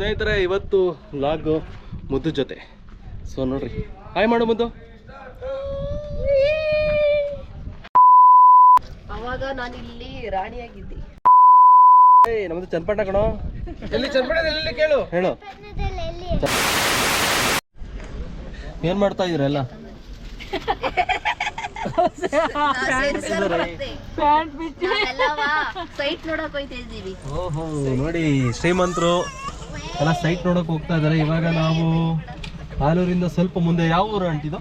ಸ್ನೇಹಿತರೆ ಇವತ್ತು ಲಾಗು ಮುದ್ದು ಜೊತೆ. ಸೊ ನೋಡ್ರಿ. ಹಾಯ್ ಮಾಡು ಮುದ್ದು. ಅವಾಗ ನಾನು ಇಲ್ಲಿ ರಾಣಿಯಾಗಿದ್ದೆ. ಏಯ್ ನಮ್ದು ಚನ್ನಪಟ್ಟಣ ಕಣೋ. ಎಲ್ಲಿ ಚನ್ನಪಟ್ಟಣ ಎಲ್ಲಿ ಕೇಳು. ಹೇಳು. ಏನ್ ಮಾಡ್ತಾ ಇದೀರ ಎಲ್ಲ? ಸೈಟ್ ನೋಡಕ್ ಹೋಯ್ತಾ ಇದ್ದೀವಿ. ಓಹೋ ನೋಡಿ ಶ್ರೀಮಂತರು ಎಲ್ಲ ಸೈಟ್ ನೋಡಕ್ ಹೋಗ್ತಾ ಇದಾರೆ ಇವಾಗ ನಾವು ಆಲೂರಿಂದ ಸ್ವಲ್ಪ ಮುಂದೆ ಯಾವ ಊರು ಅಂಟಿದು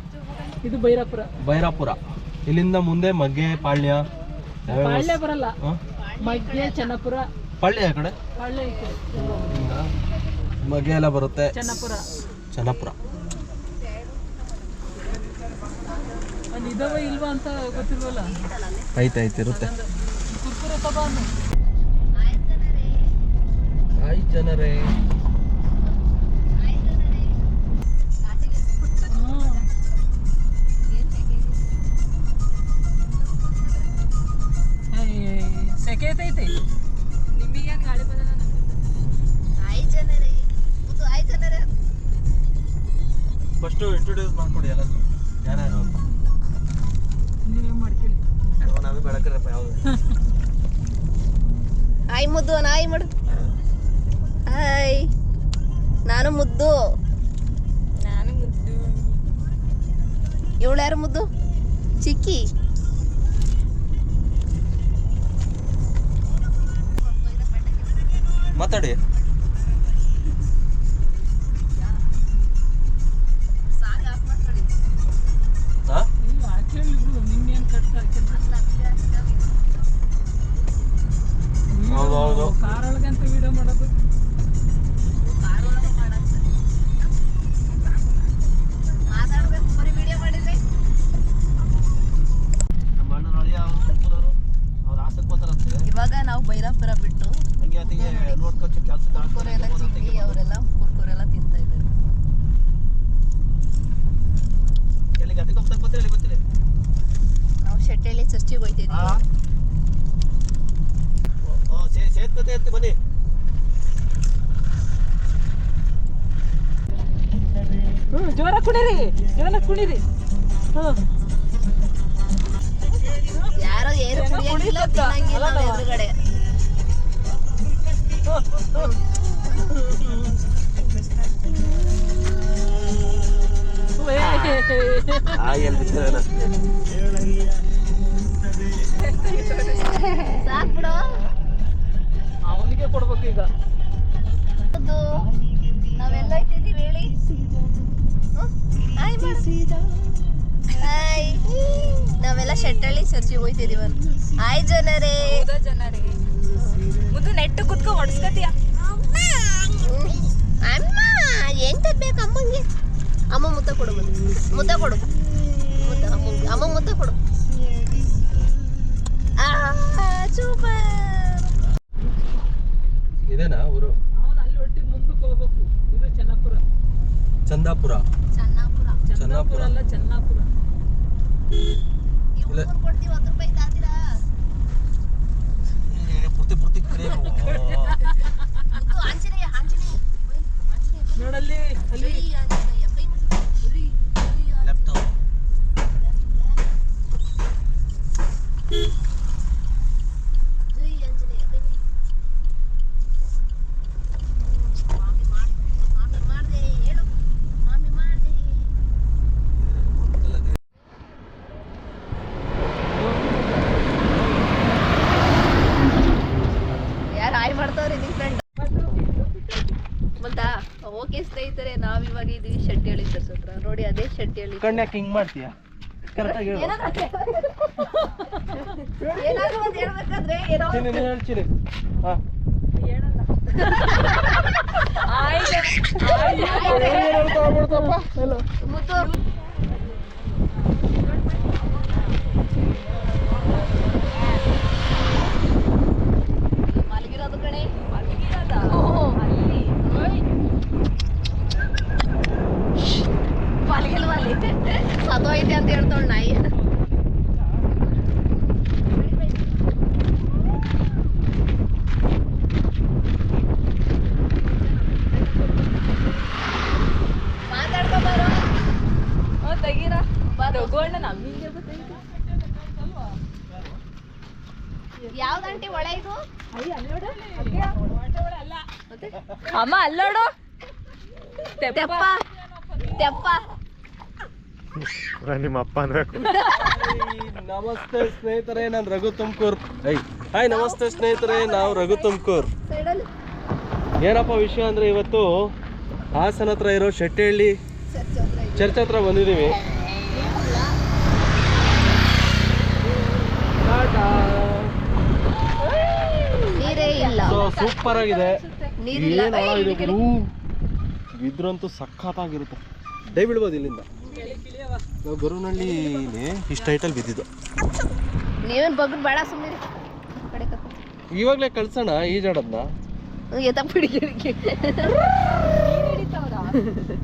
ಇದು ಭೈರಾಪುರ ಬೈರಾಪುರ. ಇಲ್ಲಿಂದ ಮುಂದೆ ಮಗ್ಗೆ ಪಾಳ್ಯ ಪಾಳ್ಯ ಬರಲ್ಲ. ಹ? ಮಗ್ಗೆ ಚೆನ್ನಪುರ. ಪಾಳ್ಯ ಆ ಕಡೆ? ಪಾಳ್ಯ ಈ ಕಡೆ. ಮಗೆ ಎಲ್ಲ ಬರುತ್ತೆ. ಚೆನ್ನಪುರ. ಚನ್ನಪುರ. ಅಲ್ಲಿ ಇದಾವ ಇಲ್ವಾ ಅಂತ ಗೊತ್ತಿಲ್ವಲ್ಲ? ಐತೆ ಐತೆ ಇರುತ್ತೆ. ಕುರ್ಕುರೆ ತಗೋ ಅನ್ನು. ಹಾಯ್ ಜನರೇ. ಸೆಕೆ ಐತೈತಿ ನಿಮಗೆ ಗಾಳಿ ಬರಲ್ಲ ಆಯ್ ಜನರೇ ಮುದ್ದು ಆಯ್ ಜನರೇ. ಫಸ್ಟು ಇಂಟ್ರೊಡ್ಯೂಸ್ ಮಾಡ್ಕೊಡಿ ಎಲ್ಲ ಯಾರು ಯಾರು ನೀವೇ ಮಾಡ್ಕೊಳ್ಳಿ. ನಾವು ಬೆಳಕರಪ್ಪ ಯಾವುದು. ಆಯ್ ಮುದ್ದು ನಾಯಿ ಮಾಡು. ಹಾಯ್ ನಾನು ಮುದ್ದು. ನಾನು ಮುದ್ದು. ಇವಳು ಯಾರು ಮುದ್ದು? ಚಿಕ್ಕಿ. ಬರ್ತಾರಂತೆ ಇವಾಗ ನಾವು ಬೈರಾಪುರ ಬಿಟ್ಟು ಹಂಗೆ ಅತಿಗೆ ನೋಡ್ಕೊಚ್ಚು ಕೆಲಸ ಕುರ್ಕುರೆ ಎಲ್ಲ ಚಿಕ್ಕಿ ಅವರೆಲ್ಲ ಕುರ್ಕುರೆ ಎಲ್ಲ ತಿಂತಾ ಇದ್ದಾರೆ. ಎಲ್ಲಿಗೆ ಅದಕ್ಕೆ ಹೋಗ್ತಾ ಗೊತ್ತಿಲ್ಲ ಎಲ್ಲಿ ಬರ್ತೀರಿ ನಾವು ಶೆಟ್ಟಳ್ಳಿ ಚರ್ಚಿಗೆ ಹೋಯ್ತಿದ್ವಿ. ಸೇರ್ಕತೆ ಇರ್ತಿ ಬನ್ನಿ. ಹ್ಞೂ ಜೋರ ಕುಣಿರಿ ಜೋರ ಕುಣಿರಿ. ಹ್ಞೂ ಯಾರೋ ಏನು ತಿನ್ನಂಗಿಲ್ಲ ಅವ್ರ ಎದುರುಗಡೆ. ಅವನಿಗೆ ಕೊಡ್ಬೇಕು ಈಗ ನಾವೆಲ್ಲ ಹೋಯ್ತಿದ್ದೀವಿ ಹೇಳಿ ನಾವೆಲ್ಲ ಶೆಟ್ಟಳ್ಳಿ ಚರ್ಚಿಗೆ ಹೋಯ್ತಿದೀವ ಹಾಯ್ ಜನರೇ. ಮುದ್ದು ನೆಟ್ಟು ಕುತ್ಕೊ ಹೊಡ್ಸ್ಕತಿಯ? ಅಮ್ಮ ಎಂತ ಬೇಕು ಅಮ್ಮಂಗೆ? ಅಮ್ಮ ಮುತ್ತ ಕೊಡು ಮುದ್ದೆ ಮುತ್ತ ಕೊಡು. ಮುತ್ತ ಅಮ್ಮಂಗೆ. ಅಮ್ಮ ಮುತ್ತ ಕೊಡು. ಇದೇನಾ ಊರು? ಅವನು ಅಲ್ಲಿ ಒಟ್ಟಿಗೆ ಮುಂದಕ್ಕೆ ಹೋಗ್ಬೇಕು ಇದು ಚೆನ್ನಪುರ. ಚಂದಾಪುರ ಚನ್ನಾಪುರ ಚನ್ನಾಪುರ ಅಲ್ಲ ಚೆನ್ನಪುರ ಇಲ್ಲ. ತಾತೀರಾ ಪೂರ್ತಿ ಪೂರ್ತಿ ಆಂಜನೇಯ ನೋಡಲ್ಲಿ ಅಲ್ಲಿ. ಲೆಫ್ಟ್ ಜೈ ಆಂಜನೇಯ ಕೈ ಮುಗಿ. ಮಾಮಿ ಮಾಡ್ದೆ ಮಾಮಿ ಮಾಡ್ದೆ ಹೇಳು ಮಾಮಿ ಮಾಡ್ದೆ ಯಾರು ಹಾಯ್ ಮಾಡ್ತಾವ್ರೆ ನಿಮ್ ಫ್ರೆಂಡ್ ಬಂತಾ ಓಕೆ ಸ್ನೇಹಿತರೆ ನಾವಿವಾಗ ಇದೀವಿ ಶೆಟ್ಟಿಹಳ್ಳಿ ಸರ್ಸ್ ಹತ್ರ. ನೋಡಿ ಅದೇ ಶೆಟ್ಟಿಹಳ್ಳಿ ಕಣ್ಯಾಕೆ ಹಿಂಗ್ ಮಾಡ್ತೀಯಾ? ಕರೆಕ್ಟಾಗಿ ಹೇಳು ಏನಾದ್ರು ಒಂದ್ ಹೇಳ್ಬೇಕಾದ್ರೆ ಏನೋ ಚಿನಿ ನೀನು ಹೇಳ್ತೀನಿ ಹಾ. ಮುದ್ದು ಮಲಗಿರೋದು ಕಣೆ ಅಲ್ಲಿ ಅಲ್ಲಿ ಇಲ್ವಾ ಅಲ್ಲಿ? ಸತ್ತೋಯ್ತೆ ಅಂತ ಹೇಳ್ತಾಳೆ ನಾಯಿ. ಯಾವ್ದಂಟಿ ಒಳೆ ಇದು? ಅಮ್ಮ ಅಲ್ಲೋಡು. ತೆಪ್ಪ. ತೆಪ್ಪ. ನಿಮ್ಮ ಅಪ್ಪ ಅನ್ಬೇಕು ನಮಸ್ತೆ ಸ್ನೇಹಿತರೆ ನಾನು ರಘು ತುಮಕೂರ್. ಐ ಹಾಯ್ ನಮಸ್ತೆ ಸ್ನೇಹಿತರೆ ನಾವು ರಘು ತುಮಕೂರ್. ಏನಪ್ಪ ವಿಷಯ ಅಂದ್ರೆ ಇವತ್ತು ಹಾಸನ ಹತ್ರ ಇರೋ ಶೆಟ್ಟಿಹಳ್ಳಿ ಚರ್ಚ್ ಹತ್ರ ಬಂದಿದ್ದೀವಿ. ನೀರೇ ಇಲ್ಲ. ಸೊ ಸೂಪರ್ ಆಗಿದೆ. ನೀರಿಲ್ಲ. ಏನ್ ಆಳ ಇದೆ ಗುರು ಬಿದ್ರಂತೂ ಸಖತ್ತಾಗಿರುತ್ತೆ. ಡೈ ಬಿಡ್ಬೋದು ಇಲ್ಲಿಂದ. ನಾವು ಗರುನಹಳ್ಳಿಲಿ ಇಷ್ಟು ಹೈಟಲ್ಲಿ ಬಿದ್ದಿದ್ದು. ನೀವೇನು ಬಗ್ಗೆ ಬೇಡ ಸುಮ್ಮನೆ ಕಡೆ ಇವಾಗಲೇ ಕಳ್ಸೋಣ ಈಜಾಡೋದನ್ನ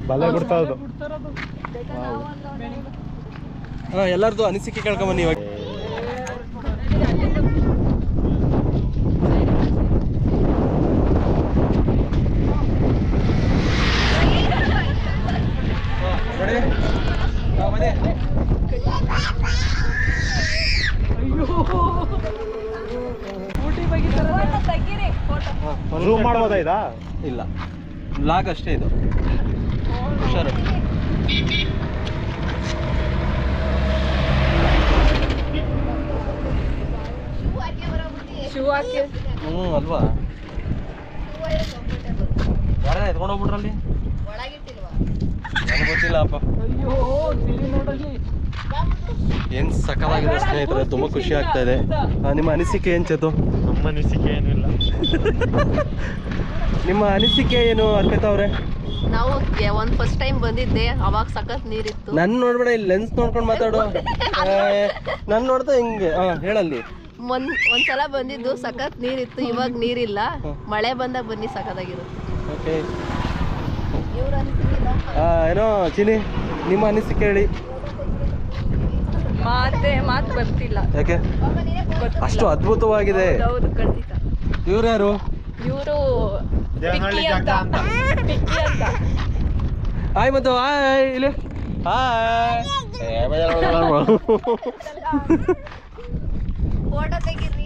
ಬಲೆ ಬಿಡ್ತಾವ್ದು ಹಾಂ ಎಲ್ಲರದು ಅನಿಸಿಕೆ ಕೇಳ್ಕೊಂಬನ್ನಿ ಇವಾಗ. ಝೂಮ್ ಮಾಡ್ಬೋದಾ ಇದಾ? ಇಲ್ಲ. ಲಾಗ್ ಅಷ್ಟೇ ಇದು. ಹುಷಾರು. ಶೂ ಹಾಕಿ. ಹ್ಞೂ ಅಲ್ವಾ? ಯಾರ ಎತ್ಕೊಂಡೋಗ್ಬಿಟ್ರಲ್ಲಿ ಹೋಗ್ಬಿಟ್ರಲ್ಲಿ ನನಗೆ ಗೊತ್ತಿಲ್ಲ ಅಪ್ಪ. ಅಯ್ಯೋ ಏನು ಸಕಲಾಗಿದೆ ಸ್ನೇಹಿತರೆ ತುಂಬ ಖುಷಿ ಆಗ್ತಾ ಇದೆ. ನಿಮ್ಮ ಅನಿಸಿಕೆ ಏನು ಚೇತು? ನಮ್ಮ ಅನಿಸಿಕೆ ಏನಿಲ್ಲ ನಿಮ್ಮ ಅನಿಸಿಕೆ ಏನು ಅರ್ಪಿತಾ ಅವ್ರೆ? ನಾವು ಒಂದ್ ಫಸ್ಟ್ ಟೈಮ್ ಬಂದಿದ್ದೆ ಅವಾಗ ಸಖತ್ ನೀರಿತ್ತು. ನನ್ನ ನೋಡ್ಬೇಡ ಇಲ್ಲಿ ಲೆನ್ಸ್ ನೋಡ್ಕೊಂಡು ಮಾತಾಡು. ನಾನು ನೋಡ್ತಾ ಹಿಂಗೆ ಹಾಂ ಹೇಳಲ್ಲಿ. ಒಂದ್ ಒಂದ್ಸಲ ಬಂದಿದ್ದು ಸಖತ್ ನೀರಿತ್ತು ಇವಾಗ ನೀರಿಲ್ಲ. ಮಳೆ ಬಂದಾಗ ಬನ್ನಿ ಸಖತ್ತಾಗಿರುತ್ತೆ. ಓಕೆ. ಇವ್ರ ಏನೋ ಚಿನಿ ನಿಮ್ಮ ಅನಿಸಿಕೆ ಹೇಳಿ. ಮಾತೆ ಮಾತು ಬರ್ತಿಲ್ಲ. ಯಾಕೆ? ಅಷ್ಟು ಅದ್ಭುತವಾಗಿದೆ. ಹೌದು ಖಂಡಿತ. ಇವ್ರು ಯಾರು? ಇವರು ದೇವನಹಳ್ಳಿ ಅಂತ. ಪಿಕ್ಕಿ ಅಂತ. ಹಾಯ್ ಮತ್ತು ಹಾಯ್ ಇಲ್ಲಿ. ಹಾಯ್ ಫೋಟೋ ತೆಗೀರಿ.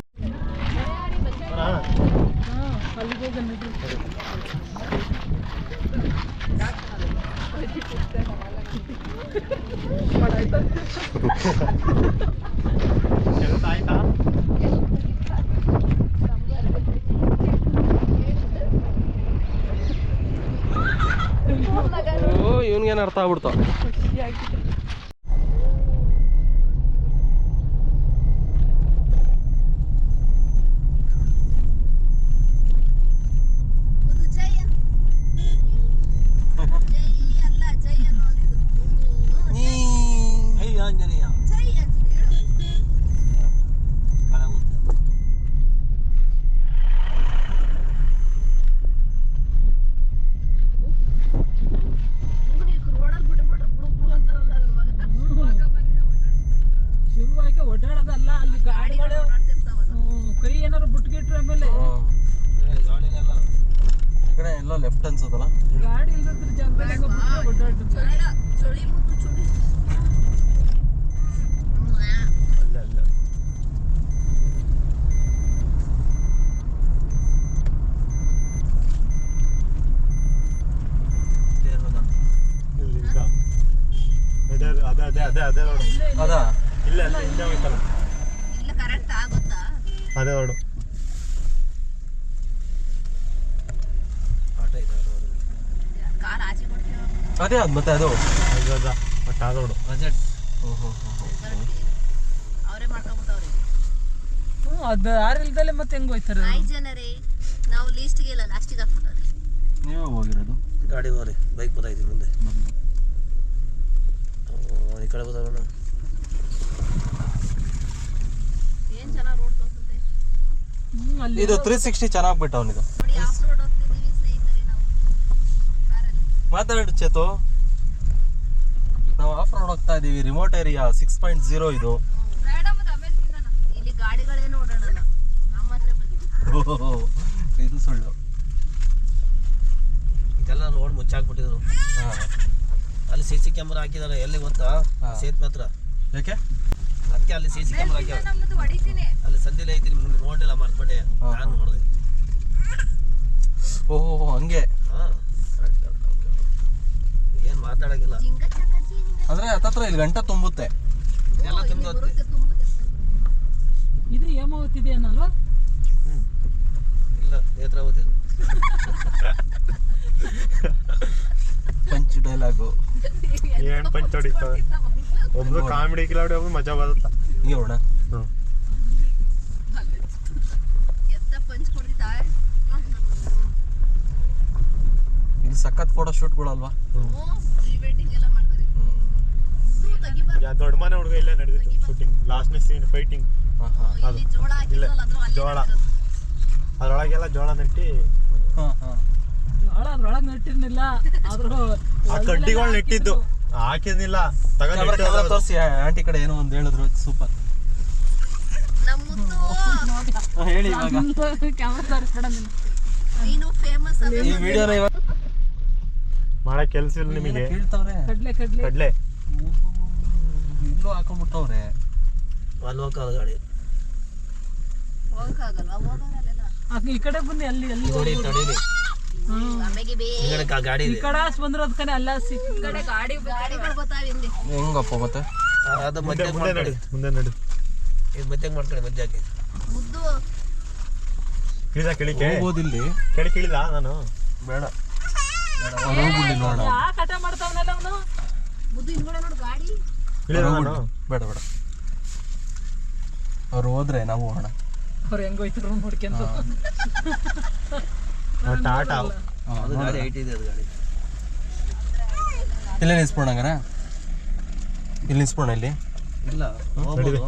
ಕೆಲಸ ಆಯ್ತಾ ಓ ಇವನ್ಗೇನು ಅರ್ಥ ಆಗ್ಬಿಡ್ತು ಜೈ ಅಲ್ಲ ಜೈ ಅನ್ನೋದಿದು ಆಂಜನೇಯ ಜೈ ಅಂತ ಹೇಳು ರೋಡಲ್ಲಿ ಬಿಟ್ಬಿಟ್ರೆ ಬುಡುಕು ಅಂತಾರಲ್ಲ ಅದ್ರ ಮಗ. ಶಿವಕ್ಕೆ ಓಡಾಡೋದಲ್ಲ ಅಲ್ಲಿ ಗಾಡಿಗಳು ಓಡಾಡ್ತಿರ್ತಾವಲ್ಲ. ಹ್ಮ್, ಕೈ ಏನಾರು ಬಿಟ್ಗಿಟ್ರೆ ಆಮೇಲೆ ಈ ಕಡೆ ಎಲ್ಲ ಲೆಫ್ಟ್ ಅನ್ಸೋದಲ್ಲ ಗಾಡಿ ಇಲ್ದಿದ್ರೆ ಜಾಗದಲ್ಲಿ ಹೆಂಗೋ ಬಿಟ್ರೆ ಓಡಾಡ್ತಿರ್ತಾರೆ ಬೇಡ, ಚಳಿ ಮುತ್ತು ಚುಳಿ. ಇಲ್ಲಿಂದ ಅದೇ ಅದೇ ಅದೇ ಅದೇ ಅದೇ ನೋಡು ಅದಾ ಇಲ್ಲ ಇಲ್ಲ ಹಿಂದೆ ಹೋಯ್ತಲ್ಲ ಇಲ್ಲ ಕರೆಕ್ಟ್ ಆಗುತ್ತಾ ಅದೇ ನೋಡು ಕಾಲ್ ಆಚೆ ಕೊಡ್ತೀವಿ ಅದೇ ಅದು ಮತ್ತೆ ಅದು. ಬಜೆಟ್ ಓಹೋ ಅವರೇ ಮಾಡ್ಕೊಂಡ್ಬಿಟ್ಟವ್ರೆ ಹ್ಞೂ ಅದು ಯಾರು ಇಲ್ದಲೆ ಮತ್ತೆ ಹೆಂಗ್ ಹೋಯ್ತಾರೆ? ಐದು ನಾವು ಲೀಸ್ಟ್ಗೆ ಇಲ್ಲ ಲಾಸ್ಟಿಗೆ ಹಾಕ್ಬಿಟ್ಟವ್ರೆ. ನೀವೇ ಹೋಗಿರೋದು? ಗಾಡಿ ಹೋಗ್ರಿ ಬೈಕ್ ಬರೈತಿ ಮುಂದೆ. ಈ ಕಡೆ ಬರೋಣ ಇದು ತ್ರೀ ಸಿಕ್ಸ್ಟಿ ಚೆನ್ನಾಗಿ ಬಿಟ್ಟು ಅವನಿದು ನೋಡಿ ಆಫ್ ರೋಡ್ ಹೋಗ್ತಿದ್ದೀವಿ ಸ್ನೇಹಿತರೆ ನಾವು ಕಾರಲ್ಲಿ ಮಾತಾಡಿ ಚೇತು ನಾವು ಆಫ್ ರೋಡ್ ಹೋಗ್ತಾ ಇದೀವಿ. Remote area six point zero ಇದು. ಇದು ಸುಳ್ಳು. ಇದೆಲ್ಲ ನೋಡಿ ಮುಚ್ಚಾಕ್ಬಿಟ್ಟಿದ್ರು. ಹಾ. ಅಲ್ಲಿ ಸಿ ಸಿ ಕ್ಯಾಮ್ರಾ ಹಾಕಿದ್ದಾರೆ ಎಲ್ಲಿ ಗೊತ್ತಾ. ಸೇತುವೆ ಹತ್ರ. ಯಾಕೆ? ಅದಕ್ಕೆ ಅಲ್ಲಿ ಸಿ ಸಿ ಕ್ಯಾಮ್ರಾ ಹಾಕ್ಯಾವ ಅಲ್ಲಿ ಸಂದಿಲ್ಲ ಐತಿ ನಿಮ್ಗೆ ನೋಡಿಲ್ಲ ಮರ್ತ್ಬಿಟ್ಟೆ ನಾನು ನೋಡಿದೆ. ಓಹೋ ಹಂಗೆ. ಮಾತಾಡೋಂಗಿಲ್ಲ. ಅಂದ್ರೆ ಹತ್ತತ್ರ ಇಲ್ಲಿ ಗಂಟೆ ತುಂಬುತ್ತೆ. ಎಲ್ಲ ತುಂಬ ತುಂಬುತ್ತೆ. ಇದು ಹೇಮಾವತಿ ಅನ್ನಲ್ವಾ? ಇಲ್ಲ ನೇತ್ರಾವತಿ ಓದಿಲ್ಲ ಪಂಚ್ ಡೈಲಾಗು. ಏನ್ ಪಂಚ್ ಹೊಡಿತಾವೆ? ಒಬ್ರು ಕಾಮಿಡಿ ಕಿಲಾಡಿ ಒಬ್ರು ಮಜಾ ಬರುತ್ತ? ಹಿಂಗೆ ಕೊಡ್ತಿದ್ದಾವೆ ಇಲ್ಲಿ ಸಖತ್ ಫೋಟೋ ಶೂಟ್ಗಳಲ್ವಾ ದೊಡ್ಡ ಮನೆ ಹುಡುಗ ಇಲ್ಲೇ ನಡೆದಿತ್ತು ಶೂಟಿಂಗ್ ಲಾಸ್ಟ್ನೇ ಸೀನ್ ಫೈಟಿಂಗ್ ಹಾಂ ಹಾಂ. ಇಲ್ಲಿ ಜೋಳ ಅದ್ರೊಳಗೆಲ್ಲ ಜೋಳ ನೆಟ್ಟಿ. ಅದ್ರೊಳಗೆ ನೆಟ್ಟಿರ್ನಿಲ್ಲ ಆದ್ರೂ ಆ ಕಡ್ಡಿಗಳು ನೆಟ್ಟಿದ್ದು. ಹಾಕಿದ್ನಿಲ್ಲ ತಗೊಂಡ್. ತೋರಿಸಿ ಆಂಟಿ ಕಡೆ ಏನೋ ಒಂದು ಹೇಳಿದ್ರು ಸೂಪರ್. ಹೇಳಿ ಇವಾಗ. ನೀನು. ಫೇಮಸ್ ಈ ವಿಡಿಯೋನ ಮಾಡಕ್ ಕೆಲ್ಸ ಇಲ್ಲ ನಿಮಗೆ? ಕೇಳ್ತಾವ್ರೆ? ಕಡ್ಲೆ ಕಡ್ಲೆ. ಕಡ್ಲೆ? ಇಲ್ಲೂ ಹಾಕೊಂಡ್ಬಿಟ್ಟವ್ರೆ ಹೋಗಲ್ಲ ಗಾಡಿ. ಈ ಕಡೆ ಬಂದು ಅಲ್ಲಿ ಅಲ್ಲಿ ನೋಡಿ ಈ ಕಡೆ ಬಂದಿರೋದ್ ಕಡೆ ಅಲ್ಲ ಸಿ ಕಡೆ ಗಾಡಿ ಗಾಡಿಗಳು ಬರ್ತಾವೆ ಹಿಂದೆ ಹೆಂಗಪ್ಪ ಮತ್ತೆ? ಆ, ಅದು ಮಧ್ಯ ಮುಂದೆ ನಡಿ ಮುಂದೆ ನಡಿ. ಇದು ಮಧ್ಯ ಮಾಡ್ಕೊಳ್ಳಿ ಮಧ್ಯ ಮುದ್ದು. ಕೆಳಿಕೆ. ಕಿಳಿದ ನಾನು? ಬೇಡ. ನೋಡ. ಆ ಕಟ ಮಾಡ್ತಾವನಲ್ಲ ಅವನು? ಮುದ್ದು ಹಿಂದ್ಗಡೆ ನೋಡು ಗಾಡಿ. ಬೇಡ ಬೇಡ. ಅವ್ರು ಹೋದ್ರೆ ನಾವು ಹೋಗೋಣ. ಅವ್ರು ಹೆಂಗ್ ಹೋಯ್ತಾರ ನೋಡ್ಕೊಂತ ಆ, ಟಾಟಾ. ಅದು ಗಾಡಿ ಐಟ್ ಇದೆ ಅದು ಗಾಡಿ. ಇಲ್ಲೇ ನಿಲ್ಸ್ಬೋಣ ಹಂಗಾರ ಇಲ್ಲಿ ನಿಲ್ಸ್ಬೋಣ ಇಲ್ಲಿ? ಇಲ್ಲ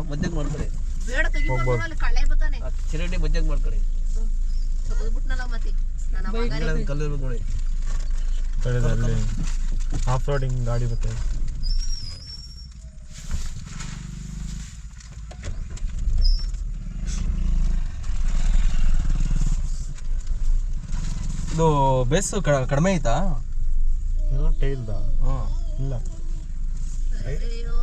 ಮಧ್ಯಕ್ಕೆ ಮಾಡ್ಕೊಳ್ಳಿ ಬೇಡ ತೆಗಿಬೋದು ಅಲ್ಲಿ ಬತ್ತಾನೆ. ಚಿರಡಿ ಮಧ್ಯಕ್ಕೆ ಮಾಡ್ಕೊಡಿ. ಕಲ್ಲು ನೋಡಿ. ಅಲ್ಲಿ ಆಫ್ ರೋಡಿಂಗ್ ಗಾಡಿ ಬರ್ತದೆ ಇದು ಬೇಸ್ ಕಡಿಮೆ ಐತಾ? ಏನೋ ಟೈಲ್ದ ಹಾಂ. ಇಲ್ಲ. ಅಯ್ಯೋ.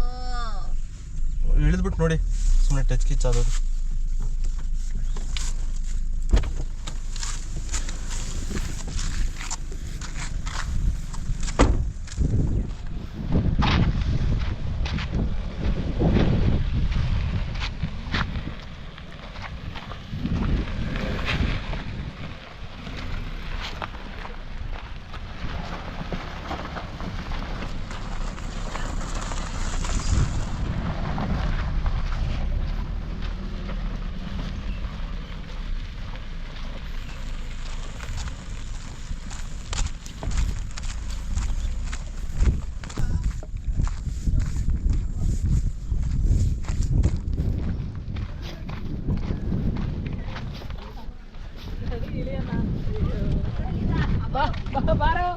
ಇಳಿದ್ಬಿಟ್ಟು ನೋಡಿ ಸುಮ್ಮನೆ ಟಚ್ ಕಿಚ್ ಆಗೋದು ಬಾರೋ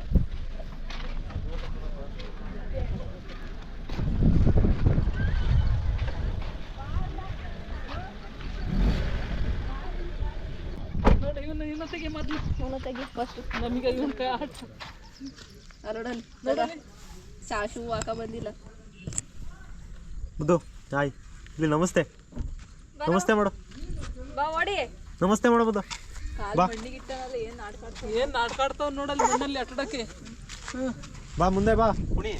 ಇವನು ಮೊದ್ಲು ತೆಗಿ ಫಸ್ಟ್ ನಮಗೆ ಇವನ್ ಕೈ ಆಟ ಸಾಶು ಹಾಕ ಬಂದಿಲ್ಲ ಮುದ್ದು ಹಾಯ್ ಇಲ್ಲಿ ನಮಸ್ತೆ. ನಮಸ್ತೆ ಮಾಡು. ಬಾ ಓಡಿ. ನಮಸ್ತೆ ಮಾಡು ಮುದ್ದು. ಬಾ. ಏನ್ ನಾಟಕ ಆಡ್ತಾವ್? ನೋಡಲ್ಲಿ ಮಣ್ಣಲ್ಲಿ ಆಟಾಡಕ್ಕೆ ಬಾ ಮುಂದೆ ಬಾ. ಕುಣಿ.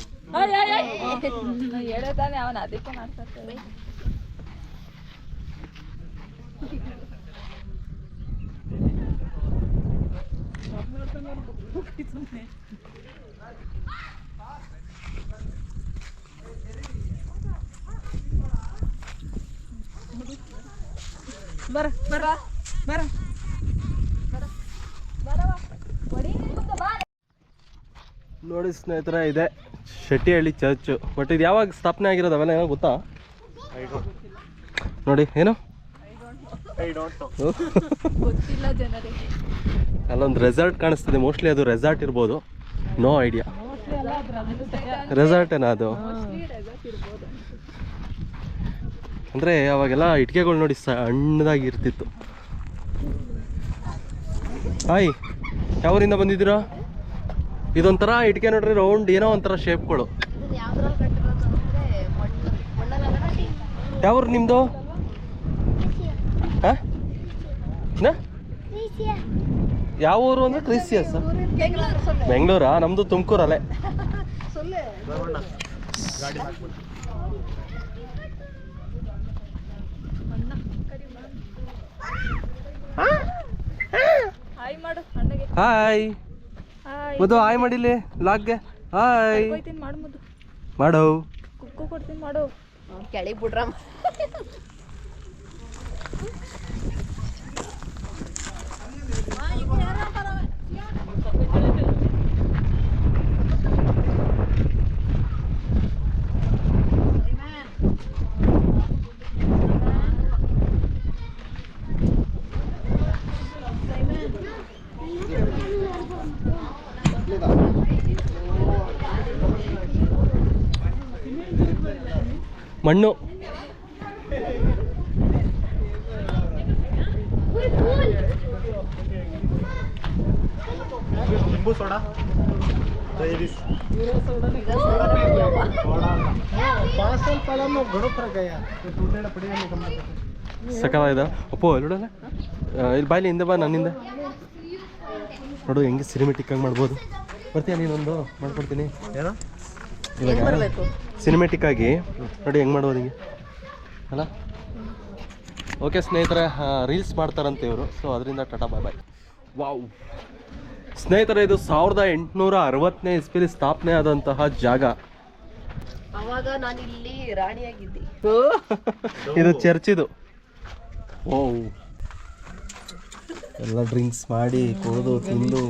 ಹೇಳತಾನೆ ಅವನ ಅದಕ್ಕೆ ಮಾಡ್ತಾರೆ ಬರ ಬರ ಬರ. ನೋಡಿ ಸ್ನೇಹಿತರ ಇದೆ ಶೆಟ್ಟಿಹಳ್ಳಿ ಚರ್ಚು ಬಟ್ ಇದು ಯಾವಾಗ ಸ್ಥಾಪನೆ ಆಗಿರೋದು ಅವೆಲ್ಲ ಏನೋ ಗೊತ್ತಾ? ನೋಡಿ ಏನು? ಐ ಡೋಂಟ್ ಗೊತ್ತಿಲ್ಲ ಜನರಿಗೆ. ಅಲ್ಲೊಂದು ರೆಸಾರ್ಟ್ ಕಾಣಿಸ್ತದೆ. ಮೋಸ್ಟ್ಲಿ ಅದು ರೆಸಾರ್ಟ್ ಇರ್ಬೋದು. ನೋ ಐಡಿಯಾ ರೆಸಾರ್ಟ್ ಏನಾ ಅದು. ಅಂದರೆ ಅವಾಗೆಲ್ಲ ಇಟ್ಕೆಗಳು ನೋಡಿ ಸಣ್ಣದಾಗಿ ಇರ್ತಿತ್ತು. ಹಾಯ್ ಯಾವೂರಿಂದ ಬಂದಿದ್ದೀರಾ? ಇದೊಂಥರ ಇಟ್ಕೆ ನೋಡ್ರಿ ರೌಂಡ್ ಏನೋ ಒಂಥರ ಶೇಪ್ಗಳು ಯಾವ್ದ್ರಲ್ಲಿ ಕಟ್ಟಿರೋದು ಅಂದ್ರೆ ಮಣ್ಣು ಮಣ್ಣಲ್ಲ ಯಾವ್ರು ನಿಮ್ಮದು ಹಾಂ? ಯಾವ ಊರು ಅಂದರೆ ಕ್ರಿಸಿಯಸ್ ಬೆಂಗಳೂರಾ? ನಮ್ಮದು ತುಮಕೂರಲ್ಲೇ. ಹಾಯ್ ಮದು ಹಾಯ್ ಮಾಡಿಲಿ ಲಾಗ್ಗೆ ಹಾಯ್. ಮಾಡೋ ಕುಕ್ಕು ಕೊಡ್ತೀನಿ ಮಾಡೋ. ಕೆಳಗೆ ಬಿಡ್ರಮ್ಮ. ಮಣ್ಣು. ಸಕಾಲ ಸೋಡಾ? ಡೈರೀಸ್. ಇಲ್ಲಿ ಬಾಯ್ಲಿ ಹಿಂದೆ ಬಾ ನನ್ನಿಂದ. ನೋಡು ಹೆಂಗೆ ಸಿನಿಮೆಟಿಕ್ ಆಗಿ ಮಾಡ್ಬೋದು. ಬರ್ತೀಯ ನೀನೊಂದು? ಮಾಡ್ಕೊಡ್ತೀನಿ. ಏನೋ? ಇವಾಗ ಸಿನಿಮೆಟಿಕ್ ಆಗಿ. ನೋಡಿ ಹೆಂಗೆ ಮಾಡೋದು ಅಲ್ಲ? ಓಕೆ ಸ್ನೇಹಿತರೆ ರೀಲ್ಸ್ ಮಾಡ್ತಾರಂತೆ ಇವರು. ಸೊ ಅದರಿಂದ ಟಾಟಾ ಬಾಯ್ ಬಾಯ್ ವಾವ್. ಸ್ನೇಹಿತರೆ ಇದು ಸಾವಿರದ ಎಂಟುನೂರ ಅರವತ್ತನೇ ಇಸ್ಪಿಲಿ ಸ್ಥಾಪನೆ ಆದಂತಹ ಜಾಗ. ಅವಾಗ ನಾನು ಇಲ್ಲಿ ರಾಣಿಯಾಗಿದ್ದೆ ಇದು ಚರ್ಚ್ ಇದು ಓ ಎಲ್ಲ ಡ್ರಿಂಕ್ಸ್ ಮಾಡಿ ಕುಡಿದು ತಿಂದು.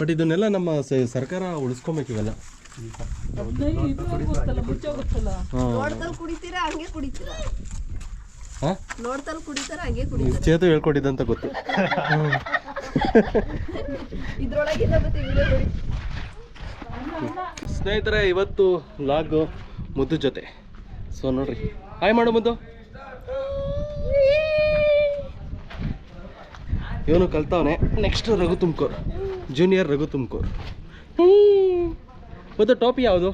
ಬಟ್ ಇದನ್ನೆಲ್ಲ ನಮ್ಮ ಸ- ಸರ್ಕಾರ ಉಳಿಸ್ಕೊಬೇಕು ಇವೆಲ್ಲ ಹಾಂ ನೋಡ್ತಲ್ ಕುಡಿತೀರಾ ಹಂಗೆ ಕುಡಿತೀರಾ? ಹಾಂ? ನೋಡ್ತಲ್ ಕುಡಿತಾರ ಹಂಗೆ ಕುಡಿತೀರಾ? ಚೇತು ಹೇಳ್ಕೊಟ್ಟಿದ್ದಂತ ಗೊತ್ತು. ಇದ್ರೊಳಗಿಂದ ಮತ್ತೆ ಸ್ನೇಹಿತರೆ ಇವತ್ತು ಲಾಗು ಮುದ್ದು ಜೊತೆ. ಸೊ ನೋಡ್ರಿ. ಹಾಯ್ ಮಾಡು ಮುದ್ದು. ಇವನು ಕಲ್ತವನೆ. ನೆಕ್ಸ್ಟ್ ರಘು ತುಮಕೂರು. ಜೂನಿಯರ್ ರಘು ತುಮಕೂರು ಮತ್ತು ಟಾಪಿ ಯಾವುದು?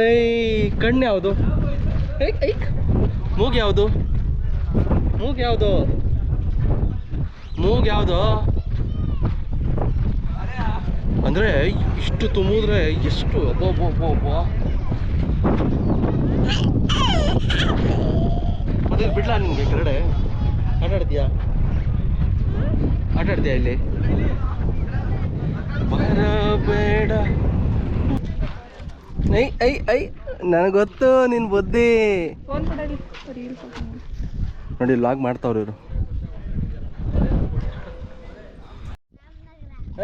ಏಯ್, ಕಣ್ಣು ಯಾವುದು? ಮೂಗು ಯಾವುದು? ಮೂಗು ಯಾವುದು? ಮೂಗು ಯಾವುದು? ಅಂದರೆ ಇಷ್ಟು ತುಂಬಿದ್ರೆ ಎಷ್ಟು ಅಬ್ಬಬ್ಬಬ್ಬಬ್ಬ ಮತ್ತೆ ಬಿಡ್ಲಾ ನಿಮಗೆ ಕೆರಡೆ ಆಟಾಡ್ತೀಯಾ ಆಟಾಡ್ತೀಯಾ ಇಲ್ಲಿ? ಬರಬೇಡ. ಐ ಐ ಐ ನನಗೆ ಗೊತ್ತು ನಿನ್ನ ಬುದ್ಧಿ. ನೋಡಿ. ಲಾಗ್ ಮಾಡ್ತಾವ್ರು ಇವರು.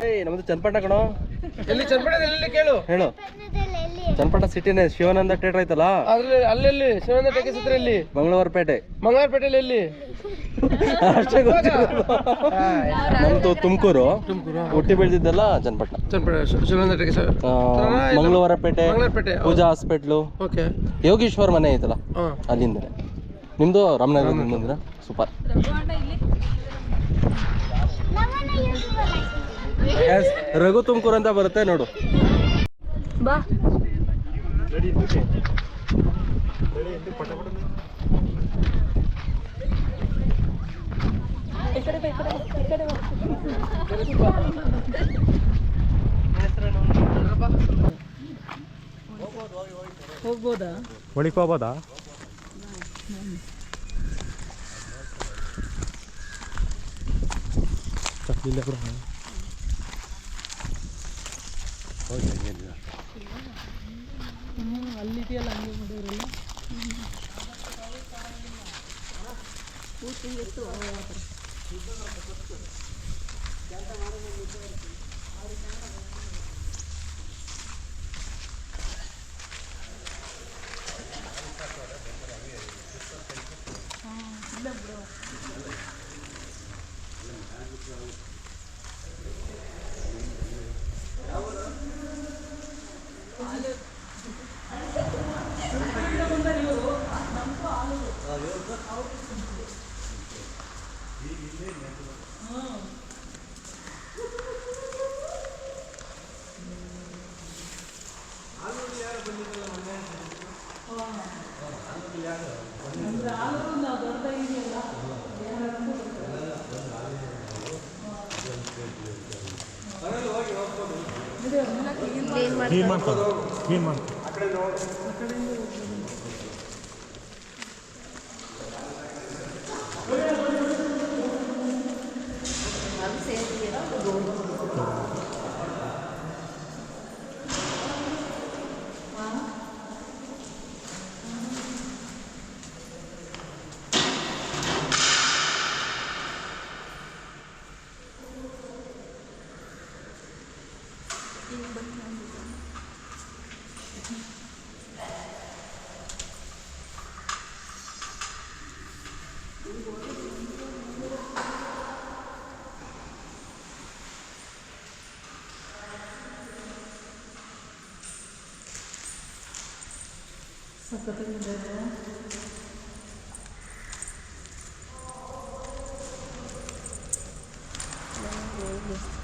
ಏಯ್ ನಮ್ದು ಚನ್ನಪಟ್ಟಣ ಕಣೋ. ಎಲ್ಲಿ ಚನ್ನಪಟ್ಟಣದಲ್ಲಿ ಕೇಳು. ಹೇಳು. ಚನ್ನಪಟ್ಟಣ ಸಿಟಿನೇ ಶಿವಾನಂದ ಥಿಯೇಟರ್ ಐತಲ್ಲ? ಅದ್ರಲ್ಲಿ ಅಲ್ಲೆಲ್ಲಿ ಶಿವಾನಂದ ಟೆಕೆಸ್ ಹತ್ರ ಪೇಟೆ ಮಂಗಳವಾರಪೇಟೆ. ಮಂಗಳವಾರಪೇಟೆಯಲ್ಲಿ. ಎಲ್ಲಿ ಅಷ್ಟೇ ಗೊತ್ತಿರೋದು. ನಮ್ದು ತುಮಕೂರು. ಹುಟ್ಟಿ ಬೆಳೆದಿದ್ದಲ್ಲ ಚನ್ನಪಟ್ಟಣ ಚನ್ನಪಟ್ಟಣ ಶಿವಾನಂದ ಟೆಕೆಸ್ ಆ, ಮಂಗಳವಾರಪೇಟೆ ಮಂಗಳವಾರಪೇಟೆ, ಹೌದು. ಪೂಜಾ ಹಾಸ್ಪಿಟ್ಲು. ಓಕೆ. ಯೋಗೀಶ್ವರ್ ಮನೆ ಐತಲ್ಲ ಹಾಂ. ಅಲ್ಲಿಂದ ನಿಮ್ದು ರಾಮನಗರ. ಮಂದಿರ ಸೂಪರ್. ರಘು ತುಮಕೂರು ಅಂತ ಬರುತ್ತೆ ನೋಡು. ಬಾ. ರೆಡಿ ಇದಕ್ಕೆ ರೆಡಿ ಇಲ್ಲಿ ಪಟ ಪಟ ಈ ಕಡೆ ಬಾ, dia lagi mandiri. Putih itu oh, awal. Thank. Oh, clean ಮಾಡ್ತಾರೆ ಮಾಡ್ತಾರೆ ಕ್ಲೀನ್ ಮಾಡ್ತಾರೆ ಅದು ಸೇರ್ತೀರಾ Sakatabilir bu. Böyle